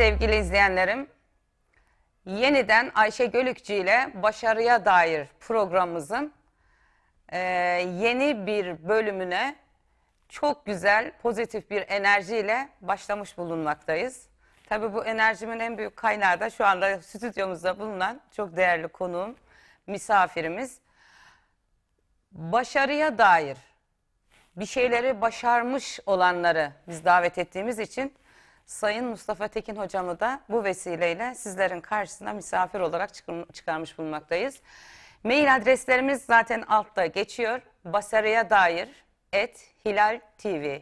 Sevgili izleyenlerim, yeniden Ayşe Gölükçü ile Başarıya Dair programımızın eee, yeni bir bölümüne çok güzel, pozitif bir enerjiyle başlamış bulunmaktayız. Tabii bu enerjimin en büyük kaynağı da şu anda stüdyomuzda bulunan çok değerli konuğum, misafirimiz. Başarıya dair bir şeyleri başarmış olanları biz davet ettiğimiz için Sayın Mustafa Tekin hocamı da bu vesileyle sizlerin karşısına misafir olarak çıkar- çıkarmış bulunmaktayız. Mail adreslerimiz zaten altta geçiyor. Başarıya dair et Hilal TV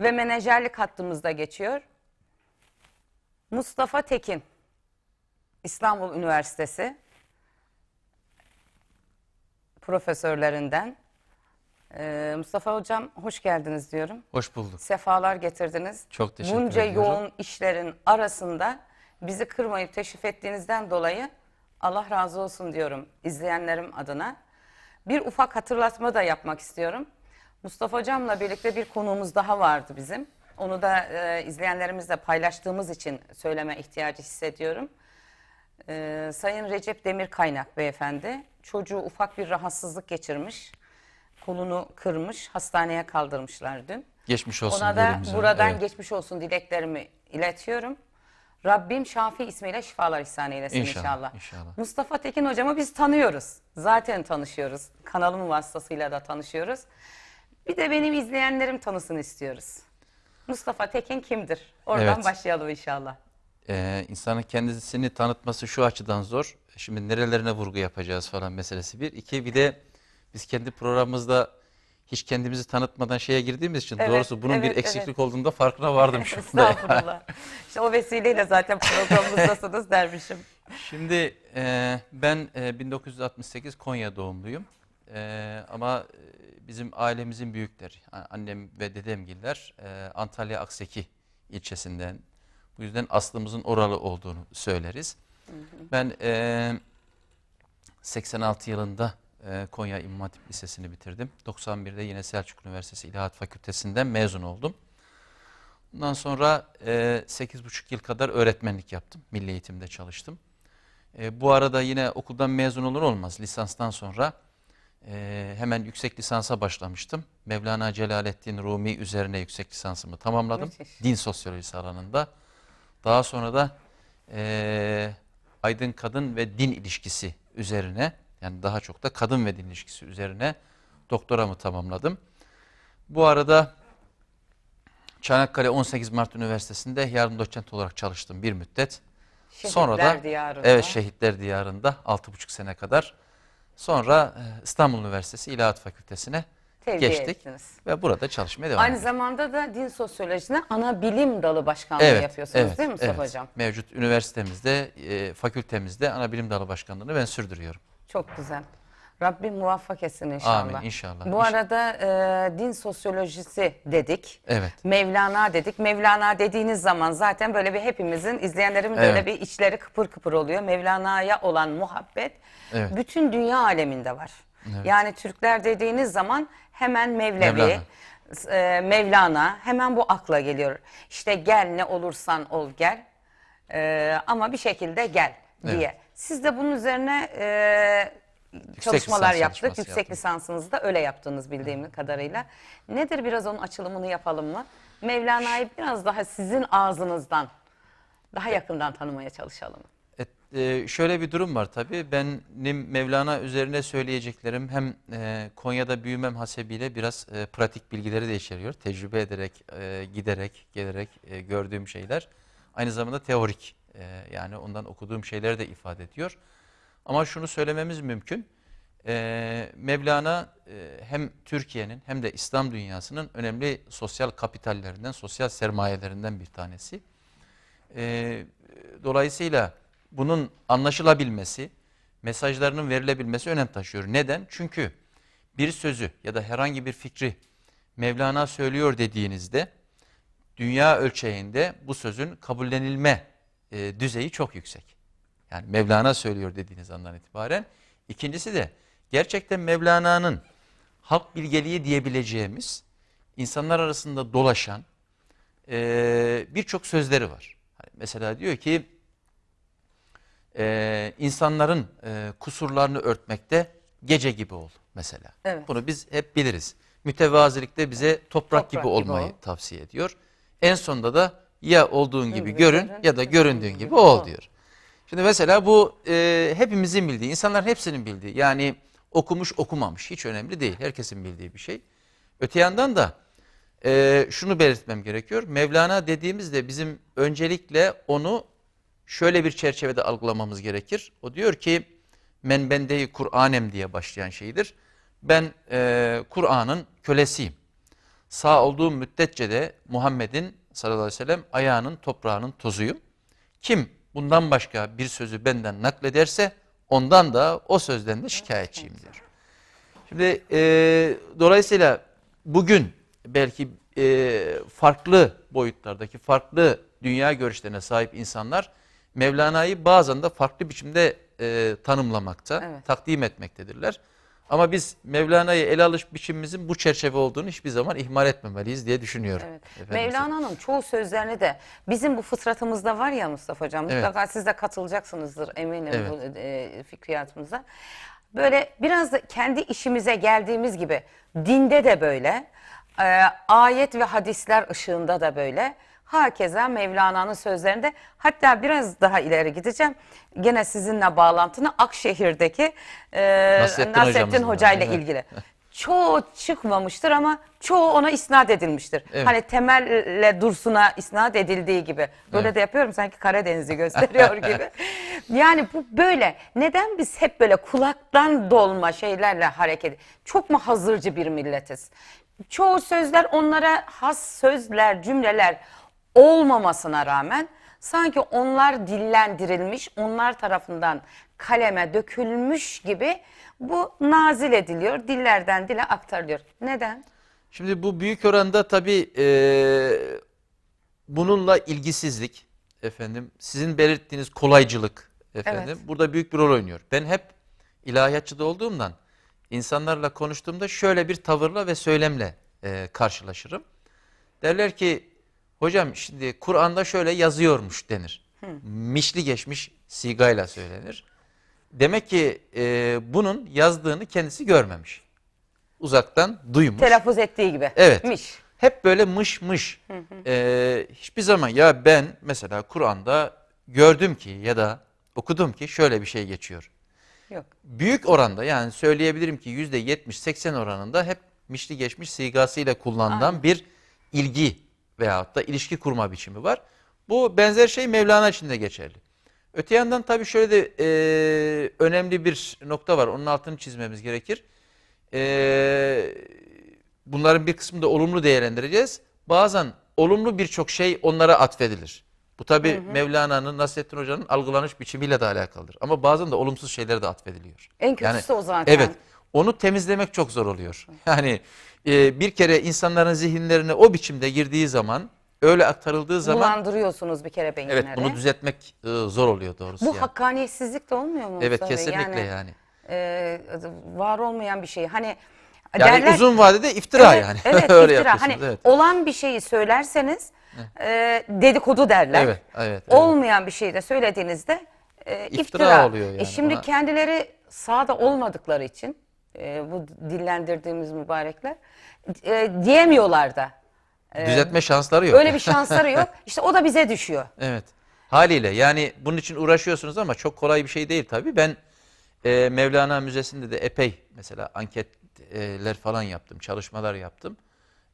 ve menajerlik hattımızda geçiyor. Mustafa Tekin İstanbul Üniversitesi profesörlerinden. Ee, Mustafa Hocam hoş geldiniz diyorum. Hoş bulduk. Sefalar getirdiniz. Çok teşekkür Bunca ediyorum. yoğun işlerin arasında bizi kırmayıp teşrif ettiğinizden dolayı Allah razı olsun diyorum izleyenlerim adına. Bir ufak hatırlatma da yapmak istiyorum. Mustafa Hocam'la birlikte bir konuğumuz daha vardı bizim. Onu da e, izleyenlerimizle paylaştığımız için söyleme ihtiyacı hissediyorum. Ee, Sayın Recep Demir Kaynak beyefendi çocuğu ufak bir rahatsızlık geçirmiş. Kolunu kırmış, hastaneye kaldırmışlar dün. Geçmiş olsun Ona da buradan Evet. geçmiş olsun dileklerimi iletiyorum. Rabbim Şafi ismiyle şifalar ihsan eylesin İnşallah, inşallah. inşallah. Mustafa Tekin hocamı biz tanıyoruz. Zaten tanışıyoruz. Kanalım vasıtasıyla da tanışıyoruz. Bir de benim izleyenlerim tanısın istiyoruz. Mustafa Tekin kimdir? Oradan Evet. başlayalım inşallah. Ee, insanın kendisini tanıtması şu açıdan zor. Şimdi nerelerine vurgu yapacağız falan meselesi bir. İki bir de biz kendi programımızda hiç kendimizi tanıtmadan şeye girdiğimiz için Evet, doğrusu bunun evet, bir eksiklik evet. olduğunda farkına vardım şu anda. Estağfurullah. işte o vesileyle zaten programımızdasınız dermişim. Şimdi e, ben e, 1968 Konya doğumluyum. E, ama e, bizim ailemizin büyükleri, annem ve dedemgiller e, Antalya Akseki ilçesinden. Bu yüzden aslımızın oralı olduğunu söyleriz. Ben e, 86 yılında e, Konya İmam Hatip Lisesi'ni bitirdim. 91'de yine Selçuk Üniversitesi İlahiyat Fakültesinden mezun oldum. Ondan sonra e, 8,5 yıl kadar öğretmenlik yaptım. Milli eğitimde çalıştım. E, bu arada yine okuldan mezun olur olmaz lisanstan sonra e, hemen yüksek lisansa başlamıştım. Mevlana Celaleddin Rumi üzerine yüksek lisansımı tamamladım. Müthiş. Din sosyolojisi alanında. Daha sonra da e, aydın kadın ve din ilişkisi üzerine yani daha çok da kadın ve din ilişkisi üzerine doktoramı tamamladım. Bu arada Çanakkale 18 Mart Üniversitesi'nde yardım doçent olarak çalıştım bir müddet. Sonra da Şehitler diyarında. evet Şehitler Diyarı'nda 6,5 sene kadar. Sonra e, İstanbul Üniversitesi İlahiyat Fakültesi'ne Tevdi geçtik ettiniz. ve burada çalışmaya devam Aynı ediyoruz. zamanda da din sosyolojisine ana bilim dalı başkanlığı Evet, yapıyorsunuz evet, değil mi Mustafa evet. Hocam? Mevcut üniversitemizde, e, fakültemizde ana bilim dalı başkanlığını ben sürdürüyorum. Çok güzel. Rabbim muvaffak etsin inşallah. Amin, inşallah. Bu İnş- arada e, din sosyolojisi dedik. Evet. Mevlana dedik. Mevlana dediğiniz zaman zaten böyle bir hepimizin, izleyenlerimin böyle Evet. bir içleri kıpır kıpır oluyor. Mevlana'ya olan muhabbet Evet. bütün dünya aleminde var. Yani Türkler dediğiniz zaman hemen Mevlevi, Mevlana. e, Mevlana hemen bu akla geliyor. İşte gel ne olursan ol gel E, ama bir şekilde gel diye. Siz de bunun üzerine e, çalışmalar lisans yaptık. çalışması Yüksek yaptım. lisansınızı da öyle yaptığınız bildiğim kadarıyla. Nedir biraz onun açılımını yapalım mı? Mevlana'yı biraz daha sizin ağzınızdan daha yakından tanımaya çalışalım. Et, e, şöyle bir durum var tabii. Benim Mevlana üzerine söyleyeceklerim hem e, Konya'da büyümem hasebiyle biraz e, pratik bilgileri de içeriyor. Tecrübe ederek, e, giderek, gelerek e, gördüğüm şeyler. Aynı zamanda teorik e, yani ondan okuduğum şeyleri de ifade ediyor. Ama şunu söylememiz mümkün. E, Mevlana e, hem Türkiye'nin hem de İslam dünyasının önemli sosyal kapitallerinden, sosyal sermayelerinden bir tanesi. E, dolayısıyla bunun anlaşılabilmesi, mesajlarının verilebilmesi önem taşıyor. Neden? Çünkü bir sözü ya da herhangi bir fikri Mevlana söylüyor dediğinizde dünya ölçeğinde bu sözün kabullenilme e, düzeyi çok yüksek. Yani Mevlana söylüyor dediğiniz andan itibaren. İkincisi de gerçekten Mevlana'nın halk bilgeliği diyebileceğimiz insanlar arasında dolaşan e, birçok sözleri var. Hani mesela diyor ki e, insanların e, kusurlarını örtmekte gece gibi ol mesela. Evet. Bunu biz hep biliriz. Mütevazilikte bize toprak, Toprak gibi gibi olmayı ol. tavsiye ediyor. En sonunda da ya olduğun gibi gibi görün görün, ya da göründüğün gibi ol diyor. Şimdi mesela bu e, hepimizin bildiği, insanların hepsinin bildiği. Yani okumuş okumamış hiç önemli değil. Herkesin bildiği bir şey. Öte yandan da e, şunu belirtmem gerekiyor. Mevlana dediğimizde bizim öncelikle onu şöyle bir çerçevede algılamamız gerekir. O diyor ki men bendeyi Kur'anem diye başlayan şeydir. Ben e, Kur'an'ın kölesiyim. Sağ olduğum müddetçe de Muhammed'in sallallahu aleyhi ve sellem ayağının toprağının tozuyum. Kim bundan başka bir sözü benden naklederse ondan da o sözden de şikayetçiyim diyor. Şimdi e, dolayısıyla bugün belki e, farklı boyutlardaki farklı dünya görüşlerine sahip insanlar Mevlana'yı bazen de farklı biçimde e, tanımlamakta, Evet. takdim etmektedirler. Ama biz Mevlana'yı ele alış biçimimizin bu çerçeve olduğunu hiçbir zaman ihmal etmemeliyiz diye düşünüyorum. Evet. Efendim, Mevlana'nın çoğu sözlerini de bizim bu fıtratımızda var ya Mustafa Hocam. Evet. Mutlaka siz de katılacaksınızdır eminim Evet. bu e, fikriyatımıza. Böyle biraz da kendi işimize geldiğimiz gibi dinde de böyle, e, ayet ve hadisler ışığında da böyle. Hakeza Mevlana'nın sözlerinde hatta biraz daha ileri gideceğim. Gene sizinle bağlantını Akşehir'deki e, Nasrettin Nasrettin Hoca ile evet. ilgili. Çoğu çıkmamıştır ama çoğu ona isnat edilmiştir. Evet. Hani temelle Dursun'a isnat edildiği gibi. Böyle Evet. de yapıyorum sanki Karadeniz'i gösteriyor gibi. Yani bu böyle. Neden biz hep böyle kulaktan dolma şeylerle hareket Çok mu hazırcı bir milletiz? Çoğu sözler onlara has sözler, cümleler olmamasına rağmen sanki onlar dillendirilmiş, onlar tarafından kaleme dökülmüş gibi bu nazil ediliyor, dillerden dile aktarılıyor. Neden? Şimdi bu büyük oranda tabii e, bununla ilgisizlik efendim, sizin belirttiğiniz kolaycılık efendim Evet. burada büyük bir rol oynuyor. Ben hep ilahiyatçıda olduğumdan insanlarla konuştuğumda şöyle bir tavırla ve söylemle e, karşılaşırım. Derler ki hocam şimdi Kur'an'da şöyle yazıyormuş denir. Mişli geçmiş sigayla söylenir. Demek ki e, bunun yazdığını kendisi görmemiş. Uzaktan duymuş. Telaffuz ettiği gibi. Evet. Miş. Hep böyle mış mış. Ee, hiçbir zaman ya ben mesela Kur'an'da gördüm ki ya da okudum ki şöyle bir şey geçiyor. Yok. Büyük oranda yani söyleyebilirim ki yüzde 70-80 oranında hep mişli geçmiş sigasıyla kullanılan bir ilgi veyahut da ilişki kurma biçimi var. Bu benzer şey Mevlana için de geçerli. Öte yandan tabii şöyle de e, önemli bir nokta var. Onun altını çizmemiz gerekir. E, bunların bir kısmını da olumlu değerlendireceğiz. Bazen olumlu birçok şey onlara atfedilir. Bu tabii Mevlana'nın, Nasrettin Hoca'nın algılanış biçimiyle de alakalıdır. Ama bazen de olumsuz şeyler de atfediliyor. En kötüsü o zaten. Evet. Onu temizlemek çok zor oluyor. Yani e, bir kere insanların zihinlerine o biçimde girdiği zaman, öyle aktarıldığı zaman Bulandırıyorsunuz bir kere beyinleri. evet bunu düzeltmek e, zor oluyor doğrusu Bu yani. hakkaniyetsizlik de olmuyor mu Evet Mustafa Bey? kesinlikle yani. e, var olmayan bir şey. Hani Yani derler- uzun vadede iftira evet, yani. Evet Öyle iftira. yapıyorsunuz, Hani evet. olan bir şeyi söylerseniz e, dedikodu derler. Evet, evet, evet. Olmayan bir şeyi de söylediğinizde e, İftira oluyor yani E şimdi ona. kendileri sağda olmadıkları için e, bu dillendirdiğimiz mübarekler e, diyemiyorlar da. Düzeltme şansları yok. Öyle bir şansları yok. İşte o da bize düşüyor. Evet. Haliyle yani bunun için uğraşıyorsunuz ama çok kolay bir şey değil tabii. Ben e, Mevlana Müzesi'nde de epey mesela anketler falan yaptım, çalışmalar yaptım.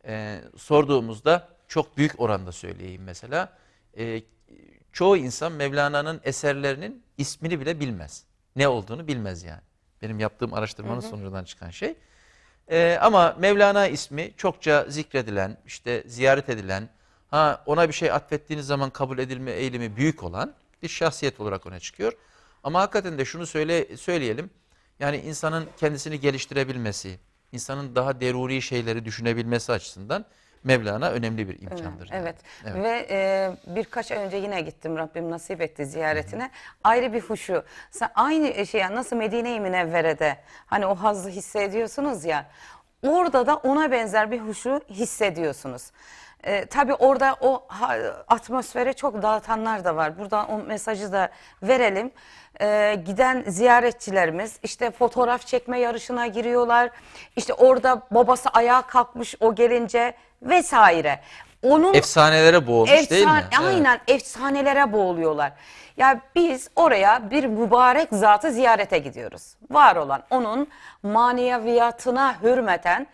E, sorduğumuzda çok büyük oranda söyleyeyim mesela. E, çoğu insan Mevlana'nın eserlerinin ismini bile bilmez. Ne olduğunu bilmez yani. Benim yaptığım araştırmanın sonucundan çıkan şey. Ee, ama Mevlana ismi çokça zikredilen, işte ziyaret edilen, ha ona bir şey atfettiğiniz zaman kabul edilme eğilimi büyük olan bir şahsiyet olarak öne çıkıyor. Ama hakikaten de şunu söyle söyleyelim. Yani insanın kendisini geliştirebilmesi, insanın daha deruri şeyleri düşünebilmesi açısından Mevlana önemli bir imkandır. yani. Evet. Evet. Ve e, birkaç ay önce yine gittim Rabbim nasip etti ziyaretine. Ayrı bir huşu. Sen aynı şey nasıl Medine-i Münevvere'de hani o hazzı hissediyorsunuz ya. Orada da ona benzer bir huşu hissediyorsunuz. E, tabii orada o ha- atmosfere çok dağıtanlar da var. Buradan o mesajı da verelim. E, giden ziyaretçilerimiz işte fotoğraf çekme yarışına giriyorlar. İşte orada babası ayağa kalkmış o gelince vesaire. Onun Efsanelere boğulmuş değil mi? Efsane-. Aynen efsanelere boğuluyorlar. Ya biz oraya bir mübarek zatı ziyarete gidiyoruz. Var olan onun maneviyatına hürmeten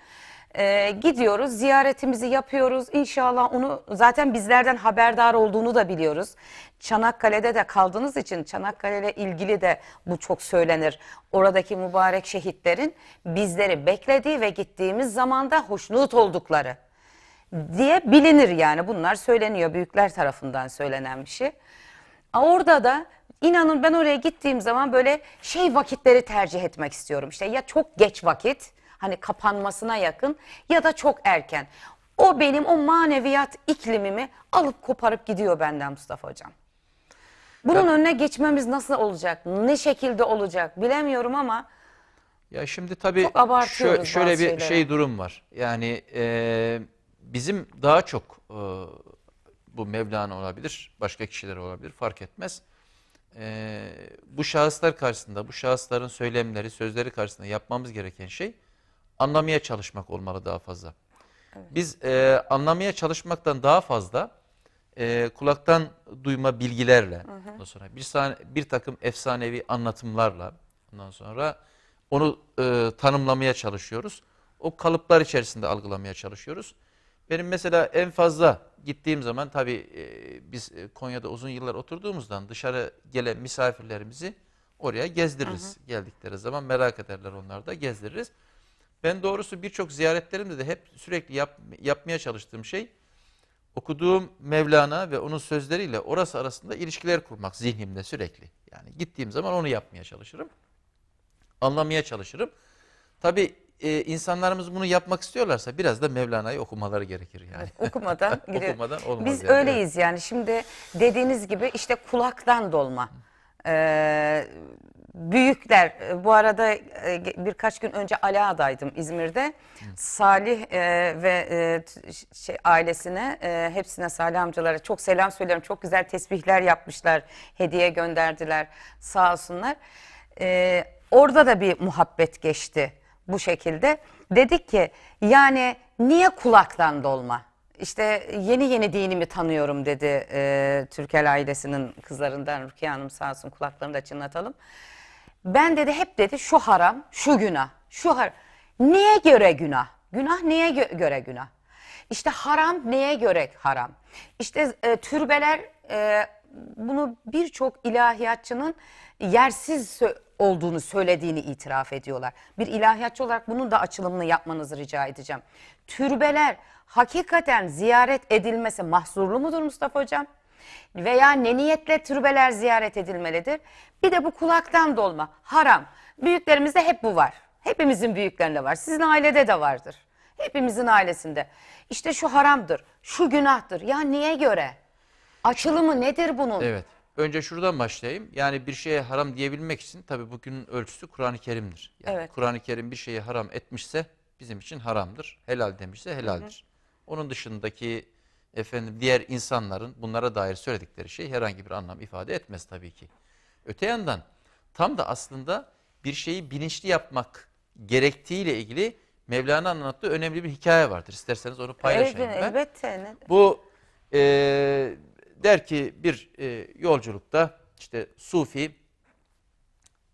e, gidiyoruz, ziyaretimizi yapıyoruz. İnşallah onu zaten bizlerden haberdar olduğunu da biliyoruz. Çanakkale'de de kaldığınız için Çanakkale ile ilgili de bu çok söylenir. Oradaki mübarek şehitlerin bizleri beklediği ve gittiğimiz zamanda hoşnut oldukları diye bilinir yani bunlar söyleniyor büyükler tarafından söylenen bir şey. Orada da inanın ben oraya gittiğim zaman böyle şey vakitleri tercih etmek istiyorum. İşte ya çok geç vakit hani kapanmasına yakın ya da çok erken. O benim o maneviyat iklimimi alıp koparıp gidiyor benden Mustafa Hocam. Bunun önüne geçmemiz nasıl olacak? Ne şekilde olacak? Bilemiyorum ama Ya şimdi tabii şö- şöyle bir şeyleri. şey durum var. Yani e, bizim daha çok e, bu Mevlana olabilir, başka kişiler olabilir fark etmez. E, bu şahıslar karşısında, bu şahısların söylemleri, sözleri karşısında yapmamız gereken şey anlamaya çalışmak olmalı daha fazla. Biz e, anlamaya çalışmaktan daha fazla e, kulaktan duyma bilgilerle, ondan sonra bir, sahne, bir takım efsanevi anlatımlarla, ondan sonra onu e, tanımlamaya çalışıyoruz. O kalıplar içerisinde algılamaya çalışıyoruz. Benim mesela en fazla gittiğim zaman tabii e, biz e, Konya'da uzun yıllar oturduğumuzdan dışarı gelen misafirlerimizi oraya gezdiririz. Geldikleri zaman merak ederler onlar da gezdiririz. Ben doğrusu birçok ziyaretlerimde de hep sürekli yap- yapmaya çalıştığım şey okuduğum Mevlana ve onun sözleriyle orası arasında ilişkiler kurmak zihnimde sürekli. Yani gittiğim zaman onu yapmaya çalışırım. Anlamaya çalışırım. Tabii e, insanlarımız bunu yapmak istiyorlarsa biraz da Mevlana'yı okumaları gerekir yani. okumadan gidiyor. Okumadan olmaz Biz yani, öyleyiz yani şimdi dediğiniz gibi işte kulaktan dolma. Ee, büyükler e, bu arada e, birkaç gün önce Ala'daydım İzmir'de. Salih e, ve e, şey, ailesine e, hepsine Salih amcalara çok selam söylüyorum. Çok güzel tesbihler yapmışlar. Hediye gönderdiler sağ olsunlar. Ee, orada da bir muhabbet geçti bu şekilde. Dedik ki yani niye kulaktan dolma? İşte yeni yeni dinimi tanıyorum dedi e, Türkel ailesinin kızlarından Rukiye Hanım sağ olsun kulaklarını da çınlatalım. Ben dedi hep dedi şu haram, şu günah, şu har. Neye göre günah? Günah neye gö- göre günah? İşte haram neye göre haram? İşte e, türbeler e, bunu birçok ilahiyatçının yersiz olduğunu söylediğini itiraf ediyorlar. Bir ilahiyatçı olarak bunun da açılımını yapmanızı rica edeceğim. Türbeler hakikaten ziyaret edilmesi mahzurlu mudur Mustafa Hocam? Veya ne niyetle türbeler ziyaret edilmelidir? Bir de bu kulaktan dolma, haram. Büyüklerimizde hep bu var. Hepimizin büyüklerinde var. Sizin ailede de vardır. Hepimizin ailesinde. İşte şu haramdır, şu günahtır. Ya niye göre? Açılımı nedir bunun? Evet. Önce şuradan başlayayım. Yani bir şeye haram diyebilmek için tabii bugünün ölçüsü Kur'an-ı Kerim'dir. Yani Evet. Kur'an-ı Kerim bir şeyi haram etmişse bizim için haramdır. Helal demişse helaldir. Onun dışındaki efendim diğer insanların bunlara dair söyledikleri şey herhangi bir anlam ifade etmez tabii ki. Öte yandan tam da aslında bir şeyi bilinçli yapmak gerektiğiyle ilgili Mevlana'nın anlattığı önemli bir hikaye vardır. İsterseniz onu paylaşayım Evet, ben. elbette. Bu e, der ki bir e, yolculukta işte Sufi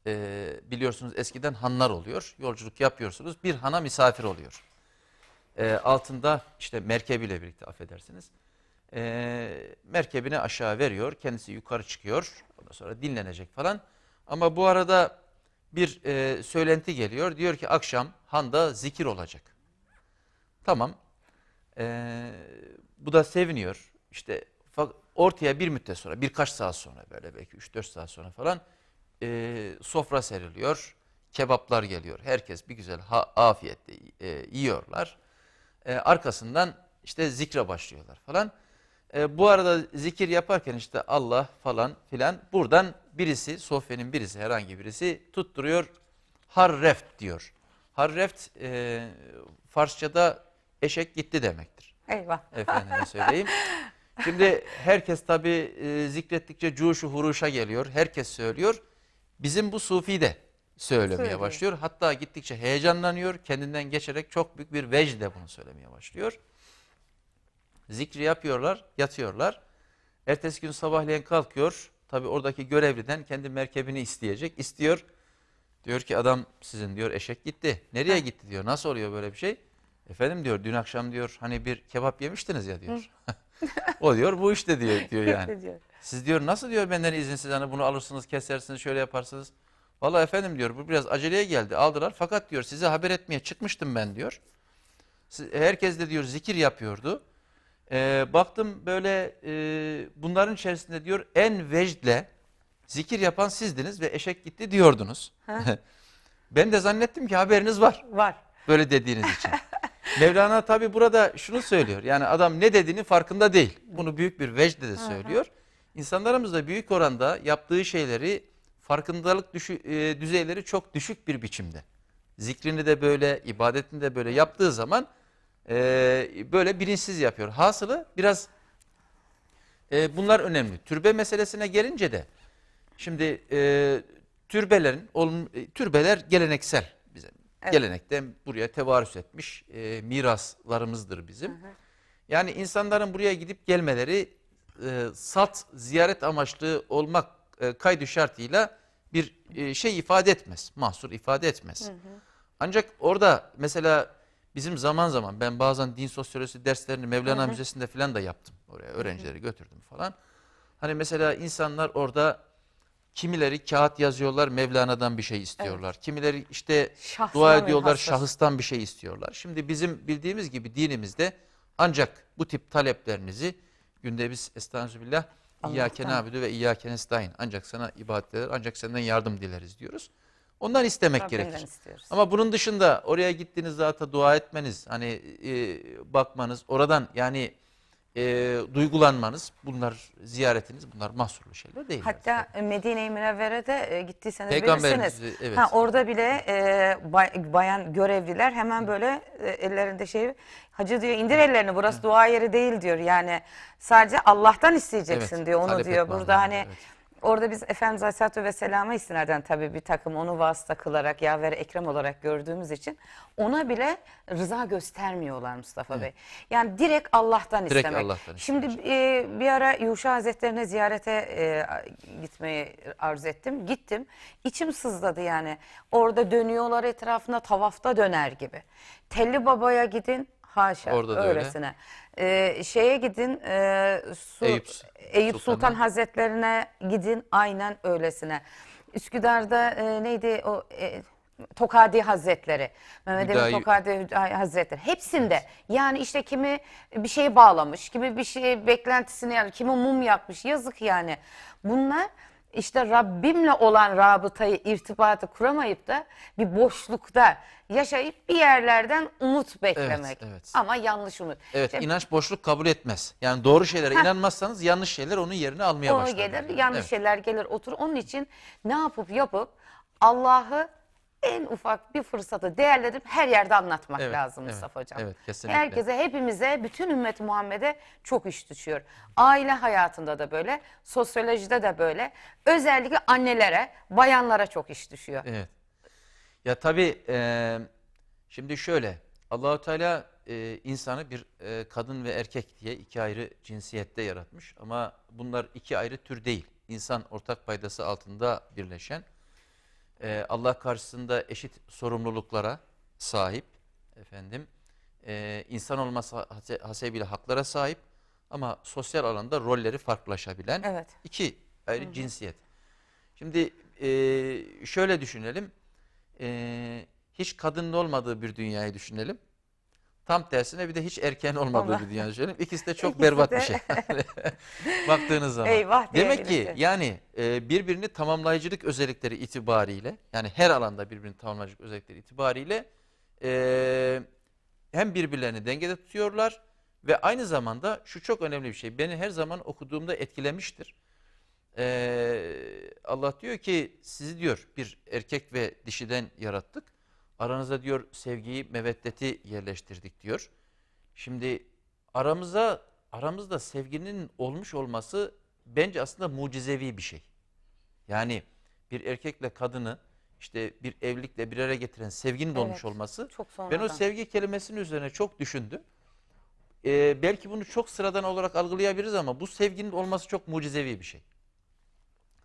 e, biliyorsunuz eskiden hanlar oluyor. Yolculuk yapıyorsunuz bir hana misafir oluyor. E, altında işte merkebiyle birlikte affedersiniz. E, merkebini aşağı veriyor. Kendisi yukarı çıkıyor. Ondan sonra dinlenecek falan. Ama bu arada bir e, söylenti geliyor. Diyor ki akşam handa zikir olacak. Tamam. Ee, bu da seviniyor. İşte ortaya bir müddet sonra, birkaç saat sonra böyle belki 3-4 saat sonra falan e, sofra seriliyor. Kebaplar geliyor. Herkes bir güzel ha, afiyetle e, yiyorlar. E, arkasından işte zikre başlıyorlar falan. E, bu arada zikir yaparken işte Allah falan filan buradan birisi, sofyanın birisi herhangi birisi tutturuyor. Harreft diyor. Harreft e, Farsçada eşek gitti demektir. Eyvah. Efendime söyleyeyim. Şimdi herkes tabii e, zikrettikçe cuşu huruşa geliyor. Herkes söylüyor. Bizim bu sufi de söylemeye Söylüyor. başlıyor. Hatta gittikçe heyecanlanıyor. Kendinden geçerek çok büyük bir vecde bunu söylemeye başlıyor. Zikri yapıyorlar, yatıyorlar. Ertesi gün sabahleyin kalkıyor. Tabii oradaki görevliden kendi merkebini isteyecek. İstiyor. Diyor ki adam sizin diyor eşek gitti. Nereye gitti diyor. Nasıl oluyor böyle bir şey? Efendim diyor dün akşam diyor hani bir kebap yemiştiniz ya diyor. o diyor bu işte diyor diyor yani. Diyor. Siz diyor nasıl diyor benden izinsiz hani bunu alırsınız kesersiniz şöyle yaparsınız. Vallahi efendim diyor bu biraz aceleye geldi aldılar fakat diyor size haber etmeye çıkmıştım ben diyor. Siz- Herkes de diyor zikir yapıyordu. Ee, baktım böyle e, bunların içerisinde diyor en vecdle zikir yapan sizdiniz ve eşek gitti diyordunuz. ben de zannettim ki haberiniz var Var. böyle dediğiniz için. Mevlana tabi burada şunu söylüyor. Yani adam ne dediğini farkında değil. Bunu büyük bir vecde de söylüyor. İnsanlarımız da büyük oranda yaptığı şeyleri farkındalık düşü, e, düzeyleri çok düşük bir biçimde. Zikrini de böyle, ibadetini de böyle yaptığı zaman e, böyle bilinçsiz yapıyor. Hasılı biraz e, bunlar önemli. Türbe meselesine gelince de şimdi e, türbelerin olum- türbeler geleneksel. Evet. Gelenekten buraya tevarüs etmiş e, miraslarımızdır bizim. Yani insanların buraya gidip gelmeleri e, salt ziyaret amaçlı olmak e, kaydı şartıyla bir e, şey ifade etmez. Mahsur ifade etmez. Ancak orada mesela bizim zaman zaman ben bazen din sosyolojisi derslerini Mevlana Müzesi'nde falan da yaptım. Oraya öğrencileri götürdüm falan. Hani mesela insanlar orada kimileri kağıt yazıyorlar Mevlana'dan bir şey istiyorlar. Kimileri işte Şahsına dua ediyorlar münhasır. şahıstan bir şey istiyorlar. Şimdi bizim bildiğimiz gibi dinimizde ancak bu tip taleplerinizi günde biz estağfirullah İyyâke nâbidu ve iyyâke nestaîn. Ancak sana ibadet eder, ancak senden yardım dileriz diyoruz. Ondan istemek Rabbinden gerekir. istiyoruz. Ama bunun dışında oraya gittiğiniz zaten dua etmeniz, hani e, bakmanız, oradan yani e, duygulanmanız, bunlar ziyaretiniz, bunlar mahsurlu şeyler değil. Hatta Medine-i Münevvere'de e, gittiyseniz bilirsiniz. evet. Ha, orada bile e, bay- bayan görevliler hemen böyle e, ellerinde şey hacı diyor indir ellerini burası dua yeri değil diyor. Yani sadece Allah'tan isteyeceksin Evet, diyor onu talep diyor. Burada hani evet. Orada biz Efendimiz Aleyhisselatü Vesselam'a istinaden tabii bir takım onu vasıta kılarak yaver ekrem olarak gördüğümüz için ona bile rıza göstermiyorlar Mustafa Bey. Yani direkt Allah'tan Direkt istemek. Allah'tan Şimdi e, bir ara Yuşa Hazretlerine ziyarete e, gitmeyi arzu ettim. Gittim. İçim sızladı yani. Orada dönüyorlar etrafında tavafta döner gibi. Telli Baba'ya gidin. Haşa Orada da öyle. öylesine. E, şeye gidin. e, Su- Eyüp Eyüp, Sultan'a. Sultan Hazretlerine gidin. Aynen öylesine. Üsküdar'da e, neydi o... E, Tokadi Hazretleri, Mehmet Emin Hüdayi- Tokadi Hazretleri hepsinde yani işte kimi bir şeye bağlamış, kimi bir şey beklentisini yani kimi mum yakmış yazık yani. Bunlar işte Rabbimle olan rabıtayı, irtibatı kuramayıp da bir boşlukta yaşayıp bir yerlerden umut beklemek. evet. Ama yanlış umut. Evet, İşte inanç boşluk kabul etmez. Yani doğru şeylere inanmazsanız yanlış şeyler onun yerini almaya başlar. gelir, yani. yanlış Evet. şeyler gelir oturur. Onun için ne yapıp yapıp Allah'ı en ufak bir fırsatı değerlendirip her yerde anlatmak Evet, lazım evet, Mustafa Hocam. evet, kesinlikle. Herkese, hepimize, bütün ümmet Muhammed'e çok iş düşüyor. Aile hayatında da böyle, sosyolojide de böyle. Özellikle annelere, bayanlara çok iş düşüyor. Evet. Ya tabii e, şimdi şöyle Allahu Teala e, insanı bir e, kadın ve erkek diye iki ayrı cinsiyette yaratmış ama bunlar iki ayrı tür değil. İnsan ortak paydası altında birleşen e, Allah karşısında eşit sorumluluklara sahip efendim e, insan olması hase- hasebiyle haklara sahip ama sosyal alanda rolleri farklılaşabilen Evet. iki ayrı cinsiyet. Şimdi e, şöyle düşünelim. E, hiç kadının olmadığı bir dünyayı düşünelim. Tam tersine bir de hiç erkeğin olmadığı Olma- bir dünya düşünelim. İkisi de çok İkisi berbat de- bir şey. Baktığınız zaman. Eyvah Demek ki yani e, birbirini tamamlayıcılık özellikleri itibariyle yani her alanda birbirini tamamlayıcılık özellikleri itibariyle e, hem birbirlerini dengede tutuyorlar ve aynı zamanda şu çok önemli bir şey. Beni her zaman okuduğumda etkilemiştir. E, Allah diyor ki sizi diyor bir erkek ve dişiden yarattık. Aranıza diyor sevgiyi, meveddeti yerleştirdik diyor. Şimdi aramıza aramızda sevginin olmuş olması bence aslında mucizevi bir şey. Yani bir erkekle kadını işte bir evlilikle bir araya getiren sevginin olmuş Evet, olması. Çok Ben sonradan. o sevgi kelimesinin üzerine çok düşündüm. Ee, belki bunu çok sıradan olarak algılayabiliriz ama bu sevginin olması çok mucizevi bir şey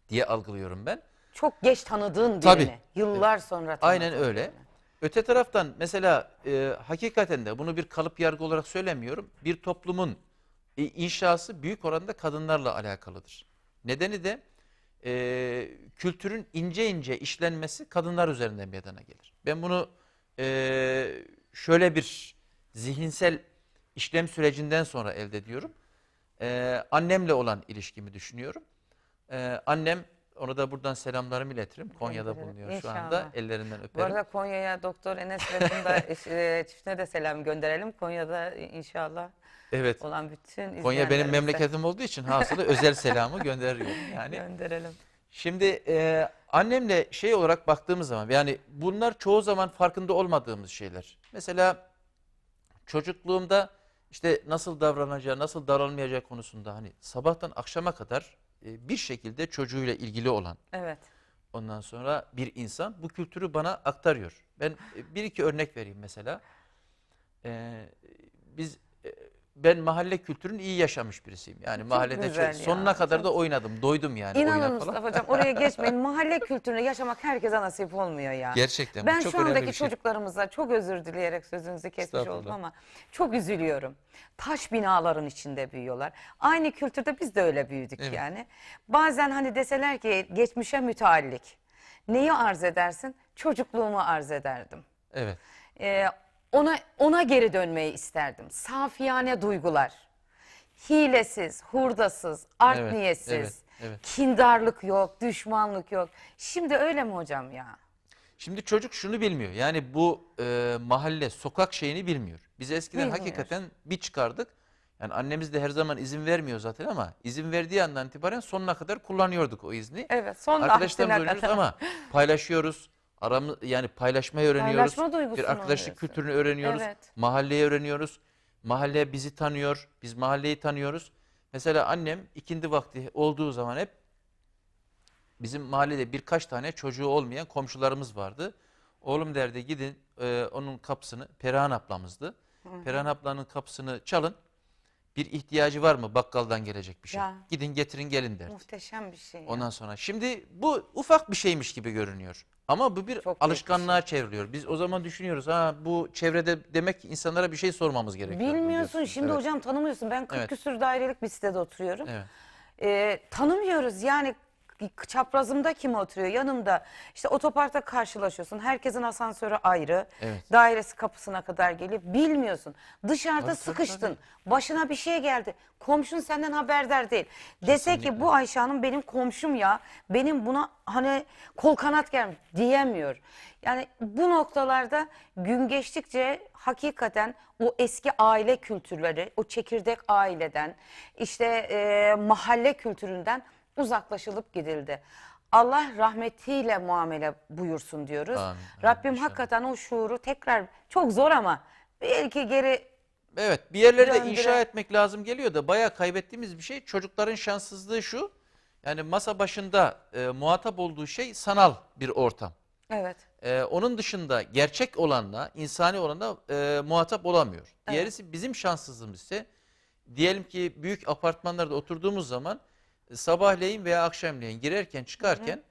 diye algılıyorum ben. Çok geç tanıdığın birini. Tabii. Yıllar sonra tanıdığın Aynen öyle. birini. Öte taraftan mesela e, hakikaten de bunu bir kalıp yargı olarak söylemiyorum. Bir toplumun e, inşası büyük oranda kadınlarla alakalıdır. Nedeni de e, kültürün ince ince işlenmesi kadınlar üzerinden meydana gelir. Ben bunu e, şöyle bir zihinsel işlem sürecinden sonra elde ediyorum. E, annemle olan ilişkimi düşünüyorum. E, annem, ona da buradan selamlarımı iletirim. Konya'da bulunuyor şu anda. İnşallah. Ellerinden Bu öperim. arada Konya'ya Doktor Enes ve Funda e, çiftine de selam gönderelim. Konya'da inşallah Evet. olan bütün Konya benim memleketim olduğu için hasılı özel selamı gönderiyorum yani. gönderelim. Şimdi e, annemle şey olarak baktığımız zaman yani bunlar çoğu zaman farkında olmadığımız şeyler. Mesela çocukluğumda işte nasıl davranacağı, nasıl davranmayacağı konusunda hani sabahtan akşama kadar e, bir şekilde çocuğuyla ilgili olan Evet. ondan sonra bir insan bu kültürü bana aktarıyor. Ben e, bir iki örnek vereyim mesela. E, biz e, ben mahalle kültürünü iyi yaşamış birisiyim. Yani mahallede çok- ya, sonuna kadar çok- da oynadım, doydum yani İnanın. Mustafa Hocam oraya geçmeyin. Mahalle kültürünü yaşamak herkese nasip olmuyor ya. Gerçekten Ben çok şu andaki şey. çocuklarımıza çok özür dileyerek sözünüzü kesmiş oldum ama çok üzülüyorum. Taş binaların içinde büyüyorlar. Aynı kültürde biz de öyle büyüdük Evet. yani. Bazen hani deseler ki geçmişe müteallik. Neyi arz edersin? Çocukluğumu arz ederdim. Evet. Ee, ona ona geri dönmeyi isterdim. Safiyane duygular. Hilesiz, hurdasız, art Evet, niyetsiz. evet, evet. Kindarlık yok, düşmanlık yok. Şimdi öyle mi hocam ya? Şimdi çocuk şunu bilmiyor. Yani bu e, mahalle, sokak şeyini bilmiyor. Biz eskiden Bilmiyor. hakikaten bir çıkardık. Yani annemiz de her zaman izin vermiyor zaten ama izin verdiği andan itibaren sonuna kadar kullanıyorduk o izni. Evet, son Arkadaşlarımızla aksine oynuyoruz ama paylaşıyoruz. Aramı, yani paylaşmayı öğreniyoruz. Paylaşma bir arkadaşlık kültürünü öğreniyoruz. Evet. Mahalleyi öğreniyoruz. Mahalle bizi tanıyor. Biz mahalleyi tanıyoruz. Mesela annem ikindi vakti olduğu zaman hep bizim mahallede birkaç tane çocuğu olmayan komşularımız vardı. Oğlum derdi gidin e, onun kapısını Perihan ablamızdı. Perihan ablanın kapısını çalın. Bir ihtiyacı var mı bakkaldan gelecek bir şey? Ya. Gidin getirin gelin derdi. Muhteşem bir şey. ya. Ondan sonra şimdi bu ufak bir şeymiş gibi görünüyor. Ama bu bir Çok alışkanlığa çevriliyor. Biz o zaman düşünüyoruz ha bu çevrede demek ki insanlara bir şey sormamız gerekiyor. Bilmiyorsun şimdi Evet, hocam tanımıyorsun. Ben 40 Evet. küsür dairelik bir sitede oturuyorum. Evet. Ee, tanımıyoruz yani çaprazımda kim oturuyor? Yanımda. İşte otoparkta karşılaşıyorsun. Herkesin asansörü ayrı. Evet. dairesi kapısına kadar geliyor. Bilmiyorsun. Dışarıda Tabii, tabii, sıkıştın. başına bir şey geldi. Komşun senden haberdar değil. Dese ki bu Ayşe Hanım benim komşum ya. Benim buna hani kol kanat gelmiş diyemiyor. Yani bu noktalarda gün geçtikçe hakikaten o eski aile kültürleri, o çekirdek aileden, işte e, mahalle kültüründen uzaklaşılıp gidildi. Allah rahmetiyle muamele buyursun diyoruz. Amin, amin, Rabbim inşallah. hakikaten o şuuru tekrar çok zor ama belki geri Evet bir yerlerde Döndüre- inşa etmek lazım geliyor da bayağı kaybettiğimiz bir şey. Çocukların şanssızlığı şu. Yani masa başında e, muhatap olduğu şey sanal bir ortam. evet Ee, onun dışında gerçek olanla, insani olanla e, muhatap olamıyor. Diğerisi bizim şanssızlığımız ise diyelim ki büyük apartmanlarda oturduğumuz zaman e, sabahleyin veya akşamleyin girerken çıkarken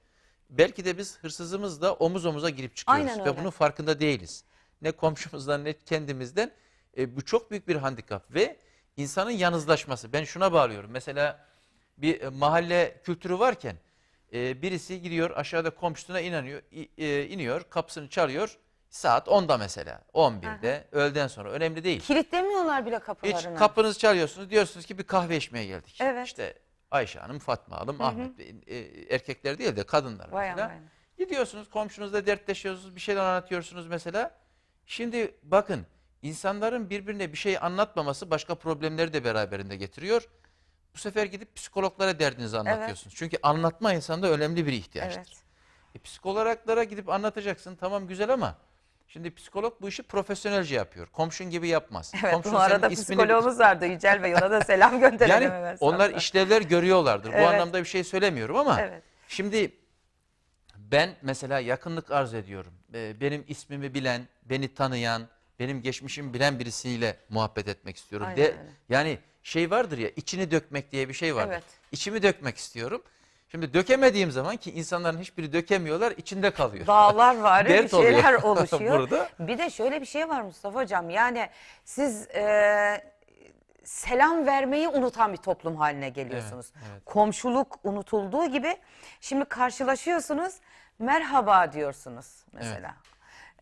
belki de biz hırsızımızla omuz omuza girip çıkıyoruz Aynen ve bunun farkında değiliz. Ne komşumuzdan ne kendimizden. E, bu çok büyük bir handikap ve insanın yalnızlaşması. Ben şuna bağlıyorum. Mesela bir e, mahalle kültürü varken e, birisi gidiyor aşağıda komşusuna inanıyor, e, iniyor, kapısını çalıyor. Saat 10'da mesela, 11'de, öğleden sonra önemli değil. kilitlemiyorlar bile Hiç kapılarını. kapınızı çalıyorsunuz, diyorsunuz ki bir kahve içmeye geldik. Evet. İşte Ayşe Hanım, Fatma Hanım, Ahmet Bey, e, erkekler değil de kadınlar Bayan mesela. bayan. Gidiyorsunuz komşunuzla dertleşiyorsunuz, bir şeyler anlatıyorsunuz mesela. Şimdi bakın insanların birbirine bir şey anlatmaması başka problemleri de beraberinde getiriyor. Bu sefer gidip psikologlara derdinizi anlatıyorsunuz. Çünkü anlatma insanda önemli bir ihtiyaçtır. Evet. E, psikologlara gidip anlatacaksın tamam güzel ama Şimdi psikolog bu işi profesyonelce yapıyor. Komşun gibi yapmaz. Evet Komşun bu arada ismini- psikologumuz vardı Yücel Bey. Ona da selam gönderelim Yani onlar işlevler görüyorlardır. Bu Evet. anlamda bir şey söylemiyorum ama Evet. şimdi ben mesela yakınlık arz ediyorum. Ee, Benim ismimi bilen, beni tanıyan, benim geçmişimi bilen birisiyle muhabbet etmek istiyorum. Aynen De, yani şey vardır ya içini dökmek diye bir şey vardır. Evet. İçimi dökmek istiyorum. Şimdi dökemediğim zaman ki insanların hiçbiri dökemiyorlar içinde kalıyor. Dağlar var bir Dert oluyor şeyler oluşuyor. burada. Bir de şöyle bir şey var Mustafa Hocam. Yani siz e, selam vermeyi unutan bir toplum haline geliyorsunuz. Evet, evet. Komşuluk unutulduğu gibi şimdi karşılaşıyorsunuz merhaba diyorsunuz mesela.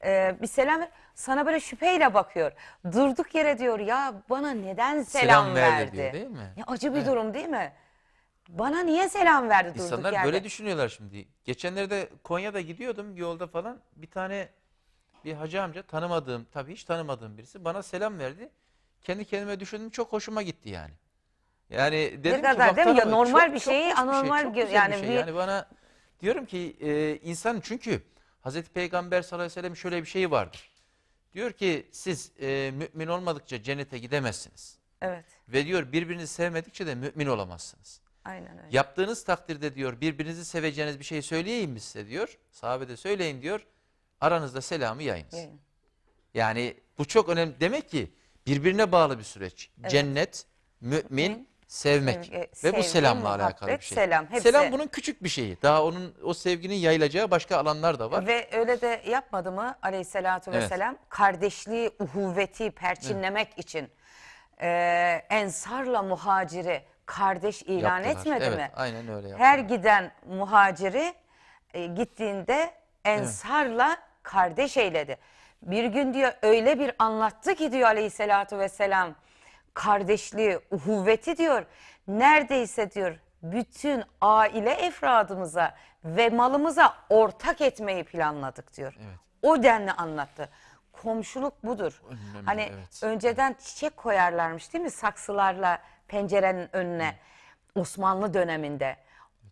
E, bir selam ver- sana böyle şüpheyle bakıyor. Durduk yere diyor ya bana neden selam, Selam verdi verdi? diyor, değil mi? Ne acı bir durum değil mi? Bana niye selam verdi durduk İnsanlar yerde? böyle düşünüyorlar şimdi. Geçenlerde Konya'da gidiyordum yolda falan bir tane bir hacı amca tanımadığım tabii hiç tanımadığım birisi bana selam verdi. Kendi kendime düşündüm çok hoşuma gitti yani. Yani dedim ki kadar bak değil mi? Ya tanıma- normal bir şeyi hoş bir şey, anormal çok güzel yani bir şey. bir- Yani bana diyorum ki e, insan çünkü Hazreti Peygamber sallallahu aleyhi ve sellem şöyle bir şey vardır. Diyor ki siz e, mümin olmadıkça cennete gidemezsiniz. Evet Ve diyor birbirinizi sevmedikçe de mümin olamazsınız. Aynen öyle. Yaptığınız takdirde diyor birbirinizi seveceğiniz bir şey söyleyeyim mi size diyor. Sahabe de söyleyin diyor. Aranızda selamı yayınız. Yayın. Yani bu çok önemli. Demek ki birbirine bağlı bir süreç. Evet. Cennet, mümin, sevmek. Sevgi, Ve sevgi, bu selamla muhabbet, alakalı bir şey. selam, hepsi. Selam bunun küçük bir şeyi. Daha onun o sevginin yayılacağı başka alanlar da var. Ve öyle de yapmadı mı aleyhissalatü Evet. vesselam kardeşliği, uhuvveti perçinlemek için e, ensarla muhaciri kardeş ilan Yaptılar. etmedi evet, mi? Aynen öyle yaptılar. Her giden muhaciri e, gittiğinde ensarla kardeş eyledi. Bir gün diyor öyle bir anlattı ki diyor aleyhissalatü vesselam kardeşliği, uhuvveti diyor. Neredeyse diyor bütün aile efradımıza ve malımıza ortak etmeyi planladık diyor. Evet. O denli anlattı. Komşuluk budur. Önemli, hani evet. önceden çiçek koyarlarmış değil mi saksılarla pencerenin önüne Osmanlı döneminde.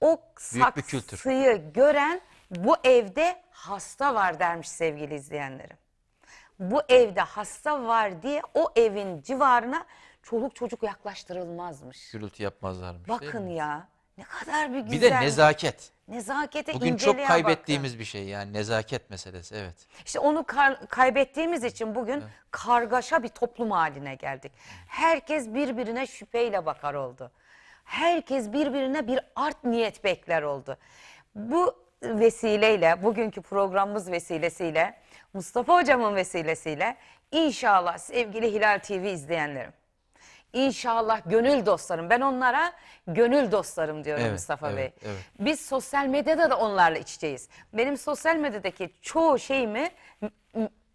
O Büyük bir kültür. saksıyı gören bu evde hasta var dermiş sevgili izleyenlerim. Bu evde hasta var diye o evin civarına çoluk çocuk yaklaştırılmazmış. Gürültü yapmazlarmış değil Bakın mi? ya ne kadar bir Bir güzel. de nezaket. Nezakete Bugün çok bakın. kaybettiğimiz bir şey yani nezaket meselesi evet. İşte onu kaybettiğimiz için bugün kargaşa bir toplum haline geldik. Herkes birbirine şüpheyle bakar oldu. Herkes birbirine bir art niyet bekler oldu. Bu vesileyle, bugünkü programımız vesilesiyle, Mustafa Hocam'ın vesilesiyle inşallah sevgili Hilal TV izleyenlerim, İnşallah gönül dostlarım. Ben onlara gönül dostlarım diyorum Evet, Mustafa evet, Bey. evet. Biz sosyal medyada da onlarla içeceğiz. Benim sosyal medyadaki çoğu şeyimi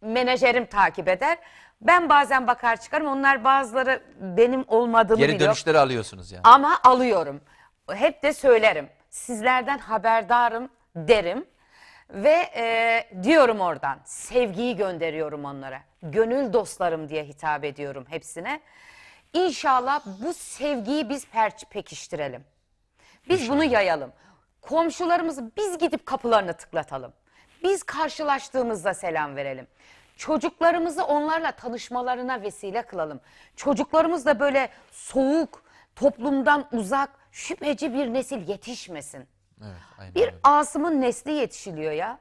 menajerim takip eder. Ben bazen bakar çıkarım. Onlar bazıları benim olmadığımı Geri biliyor. dönüşleri alıyorsunuz yani. Ama alıyorum. Hep de söylerim. Sizlerden haberdarım derim. Ve e, diyorum oradan sevgiyi gönderiyorum onlara. Gönül dostlarım diye hitap ediyorum hepsine. İnşallah bu sevgiyi biz pekiştirelim. Biz bunu yayalım. Komşularımızı biz gidip kapılarını tıklatalım. Biz karşılaştığımızda selam verelim. Çocuklarımızı onlarla tanışmalarına vesile kılalım. Çocuklarımız da böyle soğuk, toplumdan uzak, şüpheci bir nesil yetişmesin. Evet, aynen Bir öyle. Asım'ın nesli yetişiliyor ya.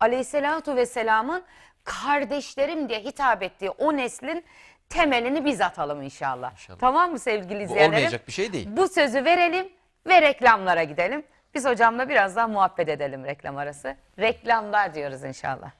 Aleyhisselatu vesselamın kardeşlerim diye hitap ettiği o neslin temelini biz atalım inşallah. İnşallah. Tamam mı sevgili Bu izleyenlerim? olmayacak bir şey değil. Bu sözü verelim ve reklamlara gidelim. Biz hocamla biraz daha muhabbet edelim reklam arası. Reklamlar diyoruz inşallah.